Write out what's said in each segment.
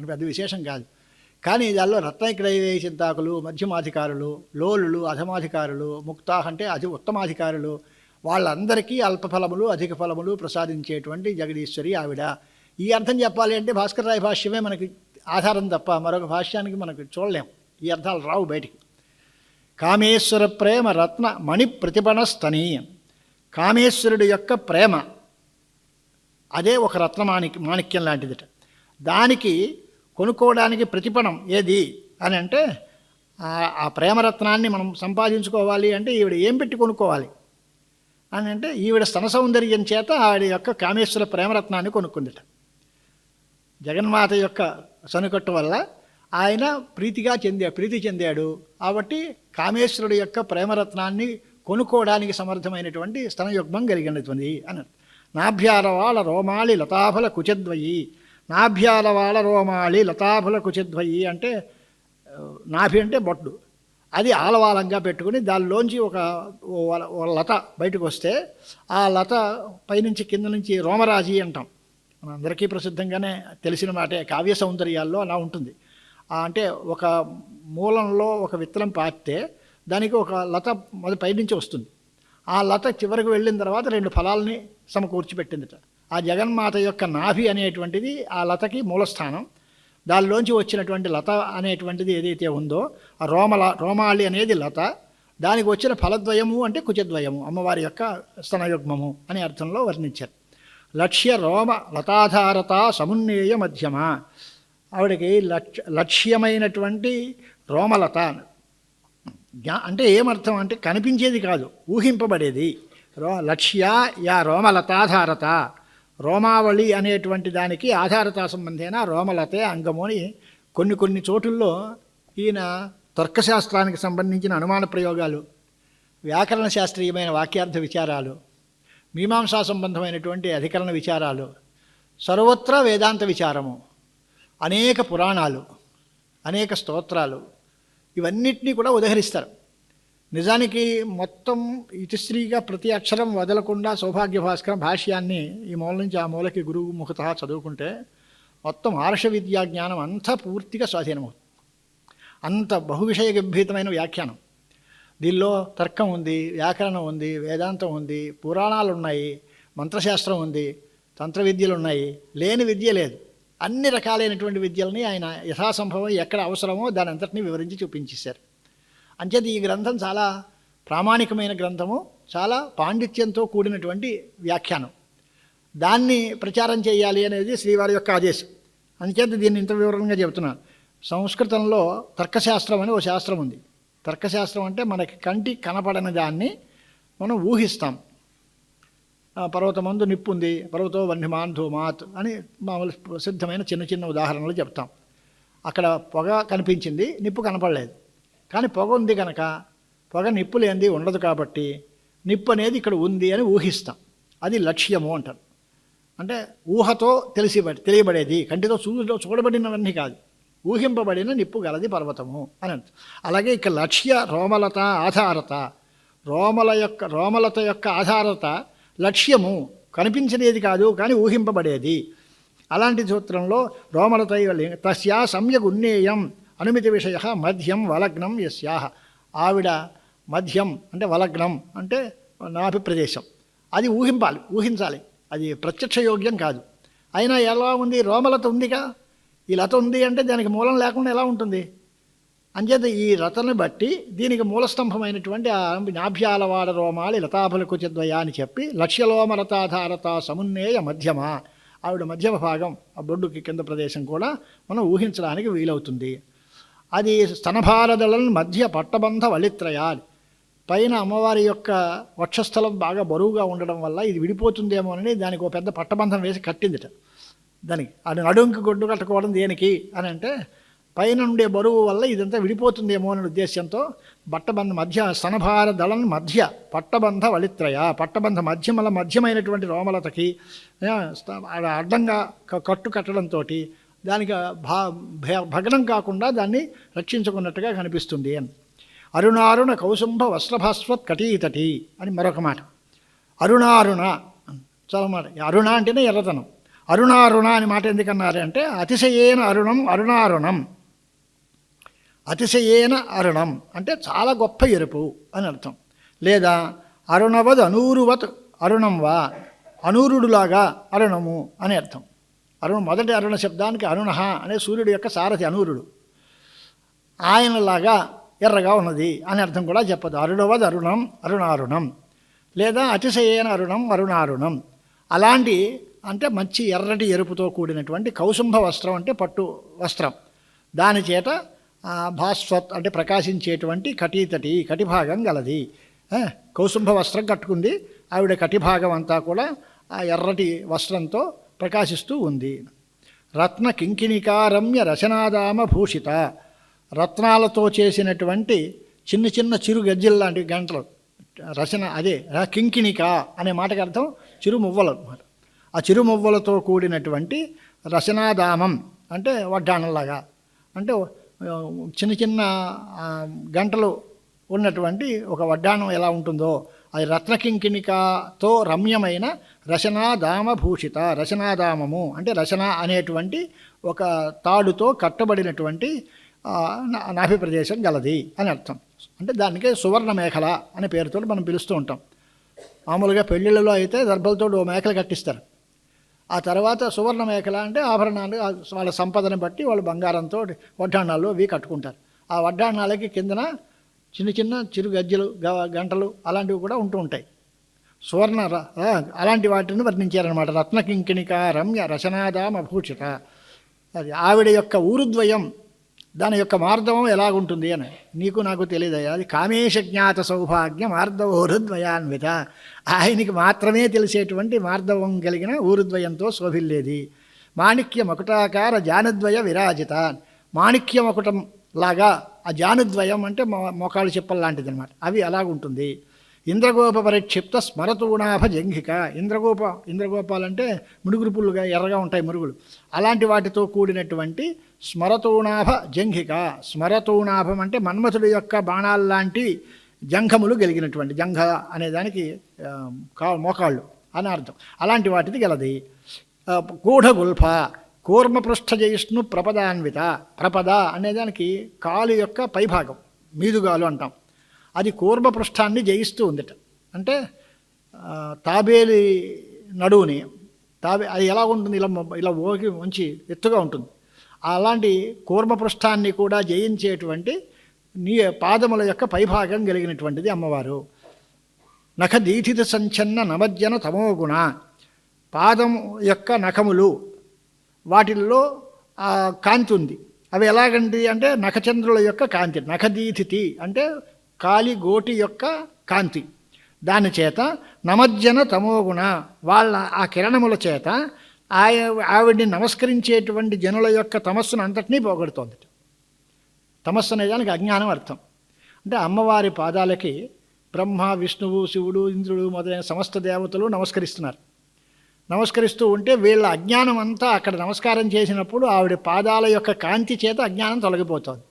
అని పెద్ద విశేషం కాదు. కానీ దానిలో రత్నక్రయ చింతాకులు మధ్యమాధికారులు లోలులు అధమాధికారులు ముక్తాహ్ అంటే అతి ఉత్తమాధికారులు వాళ్ళందరికీ అల్ప ఫలములు అధిక ఫలములు ప్రసాదించేటువంటి జగదీశ్వరి ఆవిడ. ఈ అర్థం చెప్పాలి అంటే భాస్కర్ రాయ భాష్యమే మనకి ఆధారం తప్ప మరొక భాష్యానికి మనకు చూడలేం. ఈ అర్థాలు రావు బయటికి. కామేశ్వర ప్రేమ రత్న మణి ప్రతిపణస్తని కామేశ్వరుడు యొక్క ప్రేమ. అదే ఒక రత్న మాణిక్యం లాంటిదిట. దానికి కొనుక్కోవడానికి ప్రతిపణం ఏది అని అంటే ఆ- ప్రేమరత్నాన్ని మనం సంపాదించుకోవాలి అంటే ఈవిడ ఏం పెట్టి కొనుక్కోవాలి? అని అంటే ఈవిడ స్తన సౌందర్యం చేత ఆవిడ యొక్క కామేశ్వర ప్రేమరత్నాన్ని కొనుక్కుందిట. జగన్మాత యొక్క సనుకట్టు వల్ల ఆయన ప్రీతిగా చెందా ప్రీతి చెందాడు. కాబట్టి కామేశ్వరుడు యొక్క ప్రేమరత్నాన్ని కొనుక్కోవడానికి సమర్థమైనటువంటి స్తనయుగ్మం కలిగినటువంటి అని నాభ్యారవాళ రోమాళి లతాఫల కుచద్వయి నాభ్యాలవాళ రోమాళి లతాఫల కుచద్వయి అంటే నాభి అంటే బొట్టు అది ఆలవాలంగా పెట్టుకుని దానిలోంచి ఒక లత బయటకు వస్తే ఆ లత పైనుంచి కింద నుంచి రోమరాజి అంటాం. మనందరికీ ప్రసిద్ధంగానే తెలిసిన మాటే కావ్య సౌందర్యాల్లో అలా ఉంటుంది. అంటే ఒక మూలంలో ఒక విత్తనం పాతితే దానికి ఒక లత మొదటి పైనుంచి వస్తుంది. ఆ లత చివరికి వెళ్ళిన తర్వాత రెండు ఫలాల్ని సమకూర్చి పెట్టిందిట ఆ జగన్మాత యొక్క నాభి అనేటువంటిది ఆ లతకి మూలస్థానం. దానిలోంచి వచ్చినటువంటి లత అనేటువంటిది ఏదైతే ఉందో ఆ రోమల రోమాళి అనేది లత. దానికి వచ్చిన ఫలద్వయము అంటే కుచద్వయము అమ్మవారి యొక్క స్తనయుగ్మము అనే అర్థంలో వర్ణించారు. లక్ష్య రోమ లతాధారత సమున్నేయ మధ్యమ. ఆవిడకి లక్ష్య లక్ష్యమైనటువంటి రోమలత. జ్ఞా- అంటే ఏమర్థం అంటే కనిపించేది కాదు ఊహింపబడేది. రో లక్ష్య యా రోమలతాధారత రోమావళి అనేటువంటి దానికి ఆధారత సంబంధమైన రోమలతే అంగము అని కొన్ని కొన్ని చోటుల్లో ఈయన తర్కశాస్త్రానికి సంబంధించిన అనుమాన ప్రయోగాలు వ్యాకరణ శాస్త్రీయమైన వాక్యార్థ విచారాలు మీమాంసా సంబంధమైనటువంటి అధికరణ విచారాలు సర్వత్రా వేదాంత విచారము అనేక పురాణాలు అనేక స్తోత్రాలు ఇవన్నిటినీ కూడా ఉదహరిస్తారు. నిజానికి మొత్తం ఇతిశ్రీగా ప్రతి అక్షరం వదలకుండా సౌభాగ్య భాస్కరం భాష్యాన్ని ఈ మూల నుంచి ఆ మూలకి గురువు ముఖత చదువుకుంటే మొత్తం ఆర్ష విద్యా జ్ఞానం అంతా పూర్తిగా స్వాధీనమవుతుంది. అంత బహువిషయ గంభీతమైన వ్యాఖ్యానం. దీనిలో తర్కం ఉంది వ్యాకరణం ఉంది వేదాంతం ఉంది పురాణాలు ఉన్నాయి మంత్రశాస్త్రం ఉంది తంత్ర విద్యలు ఉన్నాయి లేని విద్య లేదు. అన్ని రకాలైనటువంటి విద్యల్ని ఆయన యథాసంభవం ఎక్కడ అవసరమో దాని అంతటినీ వివరించి చూపించేశారు. అంచేత ఈ గ్రంథం చాలా ప్రామాణికమైన గ్రంథము చాలా పాండిత్యంతో కూడినటువంటి వ్యాఖ్యానం. దాన్ని ప్రచారం చేయాలి అనేది శ్రీవారి యొక్క ఆదేశం. అందుచేత దీన్ని ఇంత వివరంగా చెబుతున్నాను సంస్కృతంలో తర్కశాస్త్రం అని ఒక శాస్త్రం ఉంది. తర్కశాస్త్రం అంటే మనకి కంటి కనపడని దాన్ని మనం ఊహిస్తాం. పర్వతమందు నిప్పు ఉంది పర్వతో వన్యమాన్ ధూమాత్ అని మామూలు ప్రసిద్ధమైన చిన్న చిన్న ఉదాహరణలు చెప్తాం. అక్కడ పొగ కనిపించింది నిప్పు కనపడలేదు. కానీ పొగ ఉంది కనుక పొగ నిప్పు లేనిది ఉండదు కాబట్టి నిప్పు అనేది ఇక్కడ ఉంది అని ఊహిస్తాం. అది లక్ష్యము అంటారు. అంటే ఊహతో తెలిసి తెలియబడేది కంటితో చూ చూడబడినవన్నీ కాదు. ఊహింపబడిన నిప్పు గలది పర్వతము అని అలాగే ఇక లక్ష్య రోమలత ఆధారత. రోమల యొక్క రోమలత యొక్క ఆధారత లక్ష్యము. కనిపించలేది కాదు కానీ ఊహింపబడేది. అలాంటి సూత్రంలో రోమలత తస్యా సమ్యగున్నేయం అనుమితి విషయ మధ్యం వలగ్నం యస్యాహ. ఆవిడ మధ్యం అంటే వలగ్నం అంటే నాభి ప్రదేశం అది ఊహింపాలి ఊహించాలి. అది ప్రత్యక్ష యోగ్యం కాదు. అయినా ఎలా ఉంది? రోమలత ఉందిగా? ఈ లత ఉంది అంటే దానికి మూలం లేకుండా ఎలా ఉంటుంది? అంచేత ఈ రతను బట్టి దీనికి మూలస్తంభమైనటువంటి ఆ నాభ్యాలవాడ రోమాలి లతాఫలకు కుచద్వయ అని చెప్పి లక్ష్యలోమ లతాధారత సమున్నేయ మధ్యమ. ఆవిడ మధ్యమ భాగం ఆ బొడ్డుకి కింద ప్రదేశం కూడా మనం ఊహించడానికి వీలవుతుంది. అది స్తనభారదళం మధ్య పట్టబంధ వళిత్రయాలి పైన అమ్మవారి యొక్క వక్షస్థలం బాగా బరువుగా ఉండడం వల్ల ఇది విడిపోతుందేమోనని దానికి ఒక పెద్ద పట్టబంధం వేసి కట్టిందిట. దానికి అది నడుంకి గొడ్డు కట్టుకోవడం దేనికి అని అంటే పైన ఉండే బరువు వల్ల ఇదంతా విడిపోతుందేమో అనే ఉద్దేశంతో బట్టబంధ మధ్య స్తనభార దళం మధ్య పట్టబంధ వళిత్రయ పట్టబంధ మధ్యమల మధ్యమైనటువంటి రోమలతకి అడ్డంగా కట్టు కట్టడంతో దానికి భా భ- భగ్నం కాకుండా దాన్ని రక్షించుకున్నట్టుగా కనిపిస్తుంది అని. అరుణారుణ కౌసుంభ వస్త్రభాస్వత్ కటీతటి అని మరొక మాట. అరుణారుణ చాలా మాట. అరుణ అంటేనే ఎర్రతనం. అరుణారుణ అని మాట ఎందుకన్నారు అంటే అతిశయేన అరుణం అరుణారుణం. అతిశయేన అరుణం అంటే చాలా గొప్ప ఎరుపు అని అర్థం. లేదా అరుణవద్ అనూరువత్ అరుణం వా అనూరుడులాగా అరుణము అని అర్థం. అరుణ మొదటి అరుణ శబ్దానికి అరుణ అనే సూర్యుడు యొక్క సారథి అనూరుడు. ఆయనలాగా ఎర్రగా ఉన్నది అని అర్థం కూడా చెప్పదు. అరుణవద్ అరుణం అరుణారుణం. లేదా అతిశయన అరుణం అరుణారుణం. అలాంటి అంటే మంచి ఎర్రటి ఎరుపుతో కూడినటువంటి కౌసుంభ వస్త్రం అంటే పట్టు వస్త్రం. దాని చేత భాస్వత్ అంటే ప్రకాశించేటువంటి కటీతటి కటిభాగం గలది. కౌసుంభ వస్త్రం కట్టుకుంది. ఆవిడ కటిభాగం అంతా కూడా ఆ ఎర్రటి వస్త్రంతో ప్రకాశిస్తూ ఉంది. రత్న కింకిణికారమ్య రచనాదామ భూషిత రత్నాలతో చేసినటువంటి చిన్న చిన్న చిరు గజ్జెల లాంటి గంటలు. రచన అదే కింకిణిక అనే మాటకి అర్థం చిరుమువ్వలు అనమాట ఆ చిరుమువ్వలతో కూడినటువంటి రచనాదామం అంటే వడ్డాణంలాగా. అంటే చిన్న చిన్న గంటలు ఉన్నటువంటి ఒక వడ్డాణం ఎలా ఉంటుందో అది రత్నకింకిణికతో రమ్యమైన రచనాదామ భూషిత రచనాదామము అంటే రచన అనేటువంటి ఒక తాడుతో కట్టబడినటువంటి నా- నాభి ప్రదేశం గలది అని అర్థం. అంటే దానికే సువర్ణ మేఖల అనే పేరుతో మనం పిలుస్తూ ఉంటాం. మామూలుగా పెళ్ళిళ్ళలో అయితే దర్భలతో ఓ మేకలు కట్టిస్తారు. ఆ తర్వాత సువర్ణ మేఖల అంటే ఆభరణాలు వాళ్ళ సంపదను బట్టి వాళ్ళు బంగారంతో వడ్డాణాలు అవి కట్టుకుంటారు. ఆ వడ్డాణాలకి కిందన చిన్న చిన్న చిరు గజ్జలు గంటలు అలాంటివి కూడా ఉంటూ ఉంటాయి. సువర్ణ ర- అలాంటి వాటిని వర్ణించారనమాట రత్నకింకిణిక రమ్య రచనాదామ భూషిత అది ఆవిడ యొక్క ఊరుద్వయం దాని యొక్క మార్దవం ఎలాగుంటుంది అని. నీకు నాకు తెలియదయ్యా అది కామేశ జ్ఞాత సౌభాగ్య మార్దవోరుద్వయాన్విత ఆయనకి మాత్రమే తెలిసేటువంటి మార్దవం కలిగిన ఊరుద్వయంతో శోభిల్లేది. మాణిక్య మకుటాకార జానద్వయ విరాజిత. మాణిక్య మకుటం లాగా ఆ జానుద్వయం అంటే మొ మొకాళ్ళు చెప్పలు లాంటిది అనమాట అవి అలాగుంటుంది. ఇంద్రగోప పరిక్షిప్త స్మరతూణాభ జంఘిక. ఇంద్రగోప ఇంద్రగోపాలంటే ముడుగురు పుల్లుగా ఎర్రగా ఉంటాయి మురుగులు. అలాంటి వాటితో కూడినటువంటి స్మరతూణాభ జంఘిక. స్మరతూణాభం అంటే మన్మథుడి యొక్క బాణాల్లాంటి జంఘములు కలిగినటువంటి జంఘ అనేదానికి కా మోకాళ్ళు అని అర్థం. అలాంటి వాటిది గలది. గూఢగుల్ఫ కూర్మపృష్ఠ జయిష్ణు ప్రపదాన్విత. ప్రపద అనేదానికి కాలు యొక్క పైభాగం మీదుగాలు అంటాం. అది కూర్మపృష్ఠాన్ని జయిస్తూ ఉందిట. అంటే తాబేలి నడువుని తాబే అది ఎలా ఉంటుంది? ఇలా ఇలా ఓకి మంచి ఎత్తుగా ఉంటుంది. అలాంటి కూర్మపృష్ఠాన్ని కూడా జయించేటువంటి నీ పాదముల యొక్క పైభాగం కలిగినటువంటిది అమ్మవారు. నఖ దీఠిత సంచన్న నమజ్జన తమోగుణ. పాదము యొక్క నఖములు వాటిల్లో కాంతి ఉంది. అవి ఎలాగండి అంటే నఖచంద్రుల యొక్క కాంతి నఖదీధితి అంటే కాలి గోటి యొక్క కాంతి. దాని చేత నమజ్జన తమోగుణ వాళ్ళ ఆ కిరణముల చేత ఆయ ఆవిడ్ని నమస్కరించేటువంటి జనుల యొక్క తమస్సును అంతటినీ పోగొడుతోంది. తమస్సు అనే దానికి అజ్ఞానం అర్థం. అంటే అమ్మవారి పాదాలకి బ్రహ్మ విష్ణువు శివుడు ఇంద్రుడు మొదలైన సమస్త దేవతలు నమస్కరిస్తున్నారు. నమస్కరిస్తూ ఉంటే వీళ్ళ అజ్ఞానం అంతా అక్కడ నమస్కారం చేసినప్పుడు ఆవిడ పాదాల యొక్క కాంతి చేత అజ్ఞానం తొలగిపోతుంది.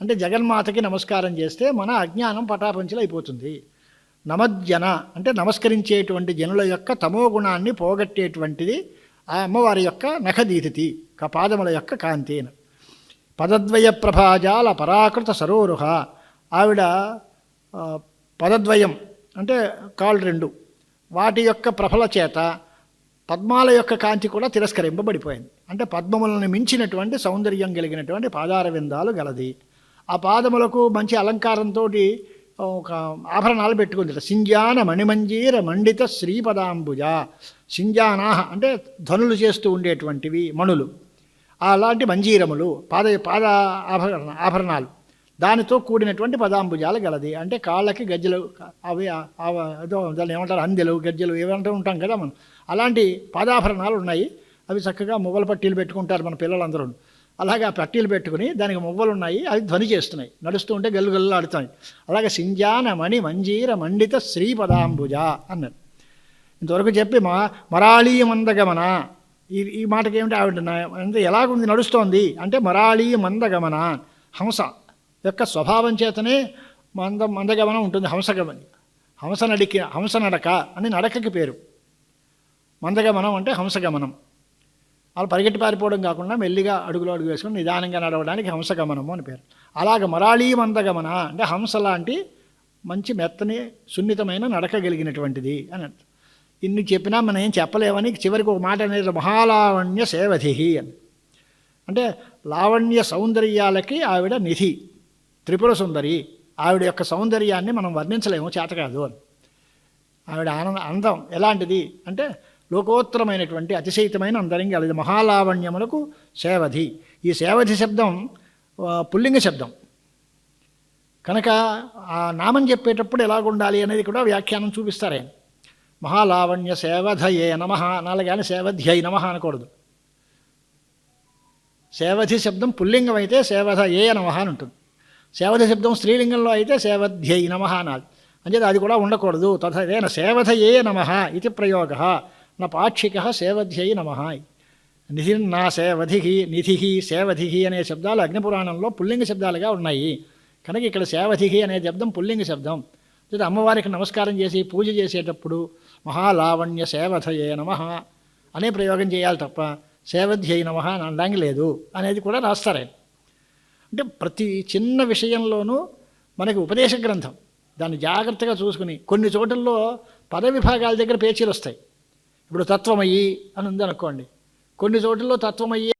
అంటే జగన్మాతకి నమస్కారం చేస్తే మన అజ్ఞానం పటాపంచలైపోతుంది. అయిపోతుంది నమజ్జన అంటే నమస్కరించేటువంటి జనుల యొక్క తమో గుణాన్ని పోగొట్టేటువంటిది ఆ అమ్మవారి యొక్క నఖదీతిథి పాదముల యొక్క కాంతి పదద్వయ ప్రభాజాల పరాకృత సరోరుహ. ఆవిడ పదద్వయం అంటే కాళ్ళు రెండు. వాటి యొక్క ప్రభల చేత పద్మాల యొక్క కాంతి కూడా తిరస్కరింపబడిపోయింది. అంటే పద్మములను మించినటువంటి సౌందర్యం కలిగినటువంటి పాదార విందాలు గలది. ఆ పాదములకు మంచి అలంకారంతో ఒక ఆభరణాలు పెట్టుకుంది. సింజాన మణిమంజీర మండిత శ్రీపదాంబుజ. సింజానాహ అంటే ధనులు చేస్తూ ఉండేటువంటివి మణులు. అలాంటి మంజీరములు పాద పాద ఆభరణ ఆభరణాలు. దానితో కూడినటువంటి పదాంబుజాలు గలది. అంటే కాళ్ళకి గజ్జలు అవి ఏదో దాన్ని ఏమంటారు? అందెలు గజ్జలు ఏమంటూ ఉంటాం కదా మనం. అలాంటి పాదాభరణాలు ఉన్నాయి. అవి చక్కగా మువ్వల పట్టీలు పెట్టుకుంటారు మన పిల్లలందరూ. అలాగే ఆ పట్టీలు పెట్టుకుని దానికి మువ్వలు ఉన్నాయి. అవి ధ్వని చేస్తున్నాయి. నడుస్తూ ఉంటే గల్లు గల్లు ఆడుతాయి. అలాగే సింజాన మణి మంజీర మండిత శ్రీ పదాంబుజ అన్నారు. ఇంతవరకు చెప్పి మా మరాళీ మందగమన ఈ ఈ మాటకి ఏమిటి ఆవిడ నా- అంటే ఎలాగుంది నడుస్తోంది? అంటే మరాళీ మందగమన హంస. యొక్క స్వభావం చేతనే మంద మందగమనం ఉంటుంది హంసగమని. హంస నడికి హంస నడక అని నడకకి పేరు. మందగమనం అంటే హంసగమనం. వాళ్ళు పరిగెట్టి పారిపోవడం కాకుండా మెల్లిగా అడుగులో అడుగు వేసుకుని నిదానంగా నడవడానికి హంసగమనము అని పేరు. అలాగ మరాళీ మందగమన అంటే హంస లాంటి మంచి మెత్తని సున్నితమైన నడక కలిగినటువంటిది అని ఇన్ని చెప్పినా మనం ఏం చెప్పలేమని చివరికి ఒక మాట అనేది మహాలావణ్య సేవధి అని. అంటే లావణ్య సౌందర్యాలకి ఆవిడ నిధి. త్రిపుర సుందరి ఆవిడ యొక్క సౌందర్యాన్ని మనం వర్ణించలేము చేత కాదు అని. ఆవిడ ఆనంద అందం ఎలాంటిది అంటే లోకోత్తరమైనటువంటి అతిశయితమైన అందరం కలది మహాలావణ్యములకు సేవధి. ఈ సేవధి శబ్దం పుల్లింగ శబ్దం. కనుక ఆ నామం చెప్పేటప్పుడు ఎలాగుండాలి అనేది కూడా వ్యాఖ్యానం చూపిస్తారే. మహాలావణ్య సేవధయే నమ అనాలి కానీ సేవధ్యై నమ అనకూడదు. సేవధి శబ్దం పుల్లింగం అయితే సేవధయే నమ అని ఉంటుంది. సేవధి శబ్దం స్త్రీలింగంలో అయితే సేవధ్యై నమ అనాలి. అంచేది అది కూడా ఉండకూడదు. తథేన సేవధయే నమ ఇది ప్రయోగ. నా పాక్షిక సేవధ్యై నమ. నిధి నా సేవధి నిధి సేవధి అనే శబ్దాలు అగ్నిపురాణంలో పుల్లింగ శబ్దాలుగా ఉన్నాయి. కనుక ఇక్కడ సేవధి అనే శబ్దం పుల్లింగ శబ్దం. ఇది అమ్మవారికి నమస్కారం చేసి పూజ చేసేటప్పుడు మహాలావణ్య సేవధయే నమ అనే ప్రయోగం చేయాలి తప్ప సేవధ్యై నమ అని అనడానికి లేదు. అనేది కూడా రాస్తారే అంటే ప్రతి చిన్న విషయంలోనూ మనకి ఉపదేశ గ్రంథం. దాన్ని జాగ్రత్తగా చూసుకుని కొన్ని చోట్లలో పద విభాగాల దగ్గర పేచీలు వస్తాయి ఇప్పుడు తత్వమయ్యి అని ఉందనుకోండి. కొన్ని చోట్లలో తత్వమయ్యి